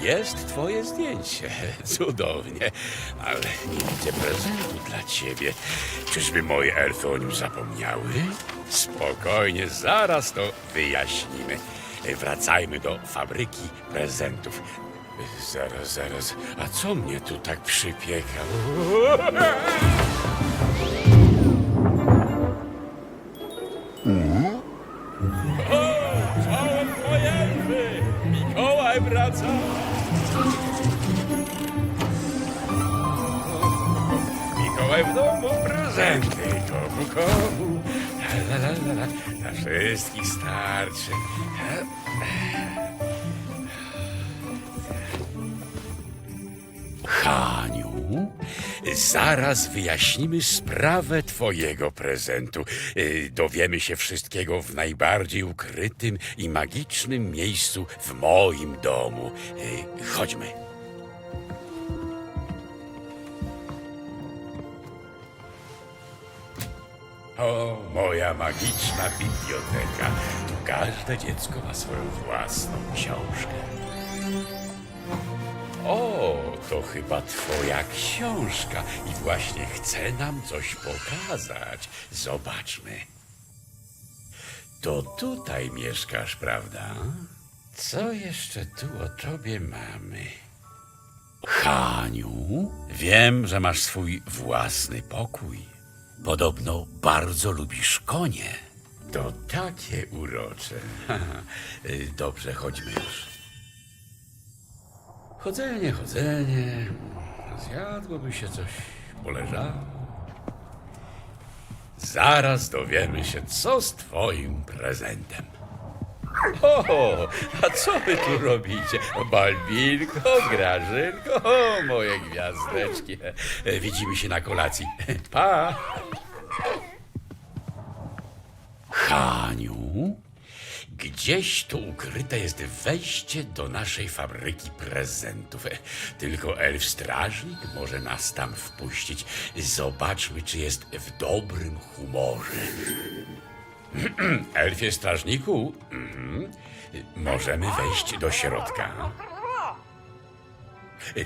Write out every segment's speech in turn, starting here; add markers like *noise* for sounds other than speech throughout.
jest twoje zdjęcie. *laughs* Cudownie. Ale nie widzę prezentu dla ciebie. Czyżby moje elfy o zapomniały? Spokojnie, zaraz to wyjaśnimy. Wracajmy do fabryki prezentów. Zaraz, zaraz. A co mnie tu tak przypieka? Czołem twoje elfy! Mikołaj wraca! Domu prezenty komu komu. La, la, la, la. Dla wszystkich starczy. Haniu, zaraz wyjaśnimy sprawę twojego prezentu. Y, Dowiemy się wszystkiego w najbardziej ukrytym i magicznym miejscu w moim domu. Y, Chodźmy. O, moja magiczna biblioteka. Tu każde dziecko ma swoją własną książkę. O, to chyba twoja książka i właśnie chce nam coś pokazać. Zobaczmy. To tutaj mieszkasz, prawda? Co jeszcze tu o tobie mamy? Haniu, wiem, że masz swój własny pokój. Podobno bardzo lubisz konie. To takie urocze. *laughs* Dobrze, chodźmy już. Chodzenie, chodzenie. Zjadłoby się coś, poleżało. Zaraz dowiemy się, co z twoim prezentem. O, a co wy tu robicie? Balbinko, Grażynko, o, moje gwiazdeczki. E, Widzimy się na kolacji. Pa! Haniu, gdzieś tu ukryte jest wejście do naszej fabryki prezentów. Tylko elf strażnik może nas tam wpuścić. Zobaczmy, czy jest w dobrym humorze. *clears throat* Elfie strażniku, mhm. możemy wejść do środka.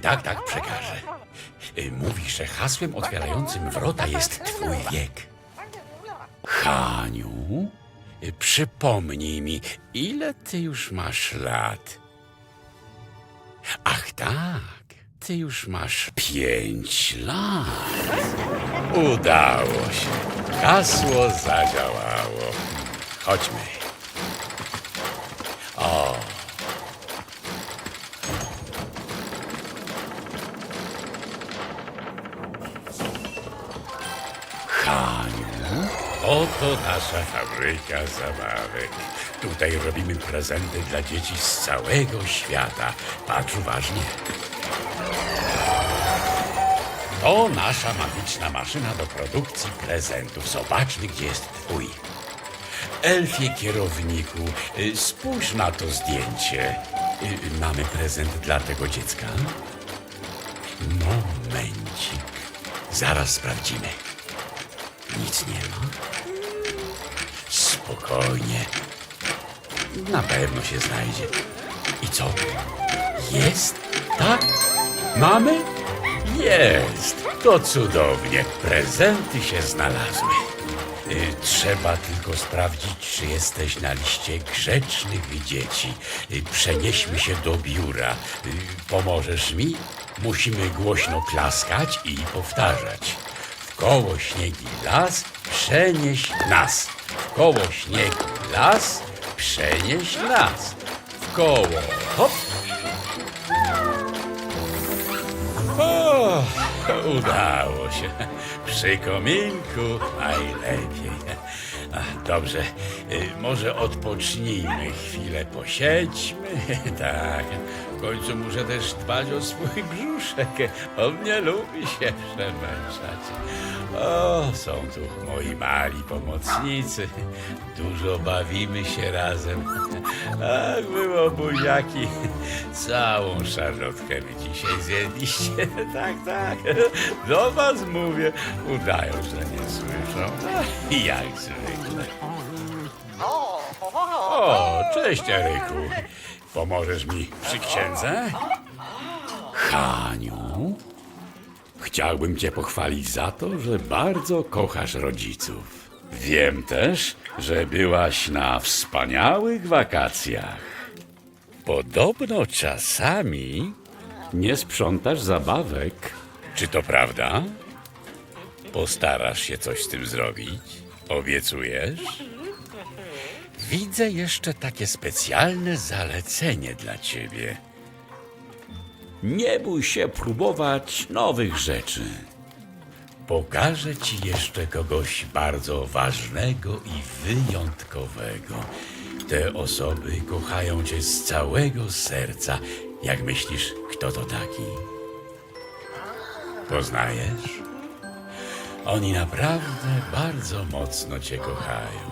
Tak, tak, przekażę. Mówi, że hasłem otwierającym wrota jest twój wiek. Haniu, przypomnij mi, ile ty już masz lat? Ach tak, ty już masz pięć lat. Udało się. Hasło zadziałało. Chodźmy. O. Oto nasza fabryka zabawek. Tutaj robimy prezenty dla dzieci z całego świata. Patrz uważnie. To nasza magiczna maszyna do produkcji prezentów. Zobaczmy, gdzie jest twój. Elfie kierowniku, y, spójrz na to zdjęcie. Y, Mamy prezent dla tego dziecka? Momencik. Zaraz sprawdzimy. Nic nie ma. Spokojnie. Na pewno się znajdzie. I co? Jest? Tak? Mamy? Jest. To cudownie. Prezenty się znalazły. Y, Trzeba tylko sprawdzić, czy jesteś na liście grzecznych dzieci. Y, Przenieśmy się do biura. Y, Pomożesz mi? Musimy głośno klaskać i powtarzać. W koło śniegi las, przenieś nas. W koło śniegi las, przenieś nas. W koło hop. *laughs* Udało się. Przy kominku najlepiej. Dobrze, może odpocznijmy chwilę, posiedźmy. *laughs* Tak, w końcu muszę też dbać o swój brzuszek. On nie lubi się przemęczać. O, są tu moi mali pomocnicy. Dużo bawimy się razem. Ach, było buziaki. Całą szarlotkę wy dzisiaj zjedliście. *laughs* Tak, tak. Do was mówię. Udają, że nie słyszą. *laughs* Jak zwykle. O, cześć Eryku. Pomożesz mi przy księdze? Haniu, chciałbym cię pochwalić za to, że bardzo kochasz rodziców. Wiem też, że byłaś na wspaniałych wakacjach. Podobno czasami nie sprzątasz zabawek. Czy to prawda? Postarasz się coś z tym zrobić? Obiecujesz? Widzę jeszcze takie specjalne zalecenie dla ciebie. Nie bój się próbować nowych rzeczy. Pokażę ci jeszcze kogoś bardzo ważnego i wyjątkowego. Te osoby kochają cię z całego serca. Jak myślisz, kto to taki? Poznajesz? Oni naprawdę bardzo mocno cię kochają.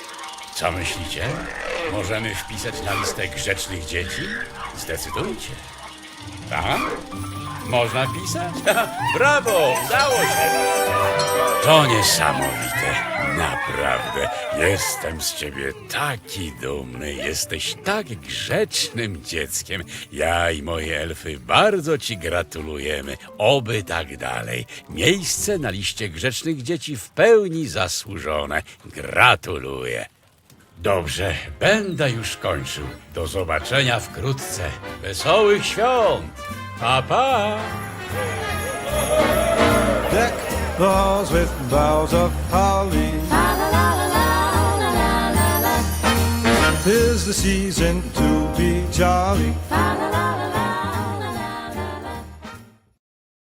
Co myślicie? Możemy wpisać na listę grzecznych dzieci? Zdecydujcie. Tak? Można pisać? *laughs* Brawo! Udało się! To niesamowite. Naprawdę. Jestem z ciebie taki dumny. Jesteś tak grzecznym dzieckiem. Ja i moje elfy bardzo ci gratulujemy. Oby tak dalej. Miejsce na liście grzecznych dzieci w pełni zasłużone. Gratuluję. Dobrze, będę już kończył. Do zobaczenia wkrótce. Wesołych świąt! Pa, pa! Deck with boughs of holly. Tis the season to be jolly.